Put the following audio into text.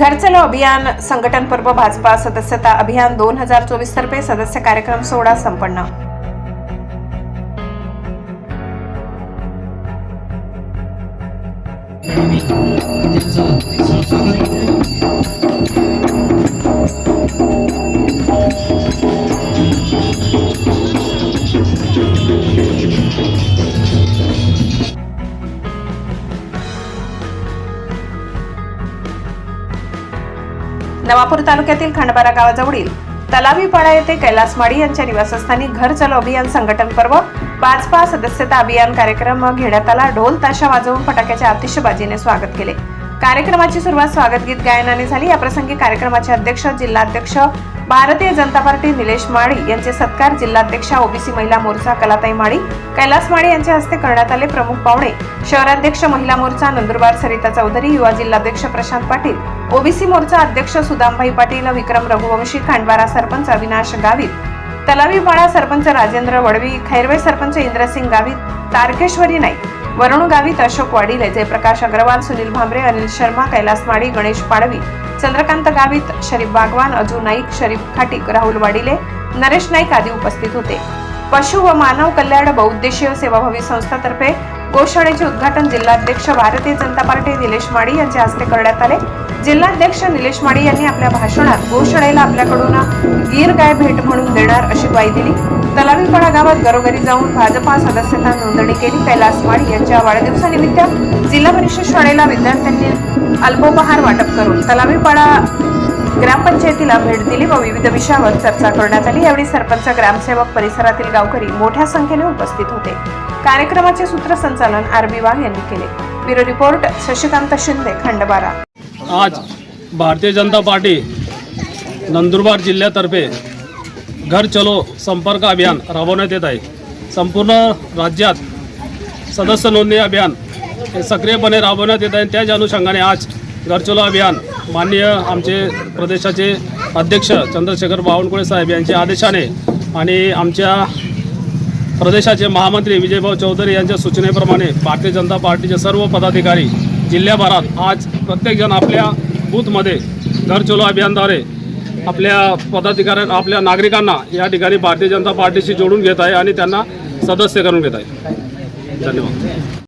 घर चलो अभियान संघटन पर्व भाजपा सदस्यता अभियान दोन हजार चोवीस तर्फे सदस्य कार्यक्रम सोहळा संपन्न. नवापूर तालुक्यातील खंडबारा गावाजवळील तलावीपाडा येथे कैलास माडी यांच्या निवासस्थानी घर चलो अभियान संघटन पर्व भाजपा सदस्यता अभियान कार्यक्रम घेण्यात आला. ढोल ताशा वाजवून फटाक्याच्या आतिषबाजीने स्वागत केले. कार्यक्रमाची सुरुवात स्वागत गीत गायनाने झाली. याप्रसंगी कार्यक्रमाचे अध्यक्ष जिल्हाध्यक्ष भारतीय जनता पार्टी निलेश माळी यांचे सत्कार जिल्हाध्यक्षा ओबीसी महिला मोर्चा कलाताई माळी कैलास माळी यांच्या हस्ते करण्यात आले. प्रमुख पाहुणे शहराध्यक्ष महिला मोर्चा नंदुरबार सरिता चौधरी युवा जिल्हाध्यक्ष प्रशांत पाटील ओबीसी मोर्चा अध्यक्ष सुदामभाई पाटील विक्रम रघुवंशी खांडवारा सरपंच अविनाश गावित तलावीपाडा सरपंच राजेंद्र वडवी खैरवे सरपंच इंद्रसिंग गावित तारकेश्वरी नाईक वरुण गावित अशोक वाडिले जयप्रकाश अग्रवाल सुनील भांबरे अनिल शर्मा कैलास माडी गणेश पाडवी चंद्रकांत गावित शरीफ बागवान अजू नाईक शरीफ खाटीक राहुल वाडिले नरेश नाईक आदी उपस्थित होते. पशु व मानव कल्याण बहुउद्देशीय सेवाभावी संस्थातर्फे गोशाळेचे उद्घाटन जिल्हाध्यक्ष भारतीय जनता पार्टी निलेश माडी यांच्या हस्ते करण्यात आले. जिल्हाध्यक्ष निलेश माडी यांनी आपल्या भाषणात गोशाळेला आपल्याकडून गीर गाय भेट म्हणून देणार अशी ग्वाही दिली. तलावीपाडा गावात घरोघरी जाऊन भाजपा सदस्यता नोंदणी केली. कैलास माडी यांच्या वाढदिवसानिमित्त जिल्हा परिषद शाळेला विद्यार्थ्यांनी अल्पोपहार वाटप करून तलावीपाडा ग्रामपंचायतीला भेट दिली व विविध विषयावर चर्चा करण्यात आली. यावेळी सरपंच ग्रामसेवक परिसरातील गावकरी मोठ्या संख्येने उपस्थित होते. कार्यक्रमाचे सूत्रसंचालन आर बी वाघ यांनी केले. Bureau report Shashikant Shinde Khandbara. आज भारतीय जनता पार्टी नंदुरबार जिल्ह्यातर्फे घर चलो संपर्क अभियान राबवण्यात येत आहे. संपूर्ण राज्यात सदस्य नोंदणी अभियान हे सक्रियपणे राबवण्यात येत आहे. त्याच अनुषंगाने आज घरचलो अभियान माननीय आमचे प्रदेशाचे अध्यक्ष चंद्रशेखर बावनकुळे साहेब यांच्या आदेशाने आणि आमच्या प्रदेशाचे महामंत्री विजयभाऊ चौधरी यांच्या सूचनेप्रमाणे भारतीय जनता पार्टीचे सर्व पदाधिकारी जिल्ह्याभरात आज प्रत्येकजण आपल्या बूथमध्ये घर चलो अभियानद्वारे आपल्या पदाधिकाऱ्या आपल्या नागरिकांना या ठिकाणी भारतीय जनता पार्टीशी जोडून घेत आहे आणि त्यांना सदस्य करून घेत आहे. धन्यवाद.